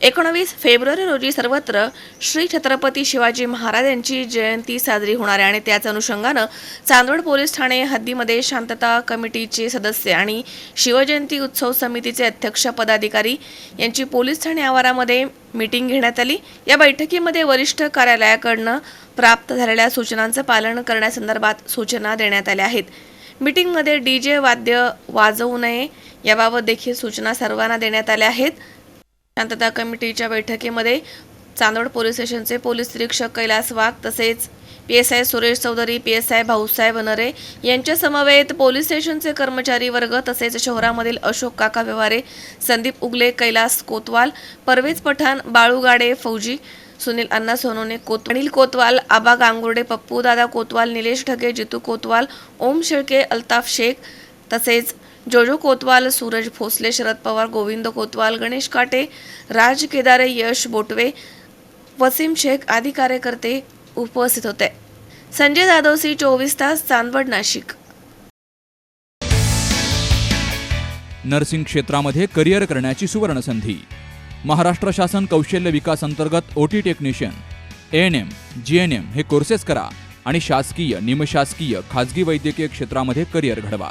एकोणवीस फेब्रुवारी रोजी सर्वत्र श्री छत्रपती शिवाजी महाराज यांची जयंती साजरी होणार आहे आणि त्याच अनुषंगानं चांदवड पोलीस ठाणे हद्दीमध्ये शांतता कमिटीचे सदस्य आणि शिवजयंती उत्सव समितीचे अध्यक्ष पदाधिकारी यांची पोलीस ठाणे आवारामध्ये मीटिंग घेण्यात आली. या बैठकीमध्ये वरिष्ठ कार्यालयाकडनं प्राप्त झालेल्या सूचनांचं पालन करण्यासंदर्भात सूचना देण्यात आल्या आहेत. मीटिंगमध्ये डी जे वाद्य वाजवू नये याबाबत देखील सूचना सर्वांना देण्यात आल्या आहेत. शांतता कमिटीच्या बैठकीमध्ये चांदवड पोलीस स्टेशनचे पोलीस निरीक्षक कैलास वाघ तसेच P S I Suresh Chaudhari P S I Bhausaheb Vanre यांच्या समवेत पोलीस स्टेशनचे कर्मचारी वर्ग तसेच शहरामधील अशोक काका व्यवहारे संदीप उगले कैलास कोतवाल परवेज पठाण बाळू गाडे फौजी सुनील अण्णा सोनोने कोत अनिल कोतवाल आबा गांगुर्डे पप्पू दादा कोतवाल निलेश ढगे जितू कोतवाल ओम शेळके अल्ताफ शेख तसेच जोजो कोतवाल सूरज भोसले शरद पवार गोविंद कोतवाल गणेश काटे राज केदारे यश बोटवे वसीम शेख आदी कार्यकर्ते उपस्थित होते. संजय जाधव सी चोवीस तास चांदवड नाशिक. नर्सिंग क्षेत्रामध्ये करिअर करण्याची सुवर्ण संधी महाराष्ट्र शासन कौशल्य विकास अंतर्गत O T technician N M G N M हे कोर्सेस करा आणि शासकीय निमशासकीय खाजगी वैद्यकीय क्षेत्रामध्ये करिअर घडवा.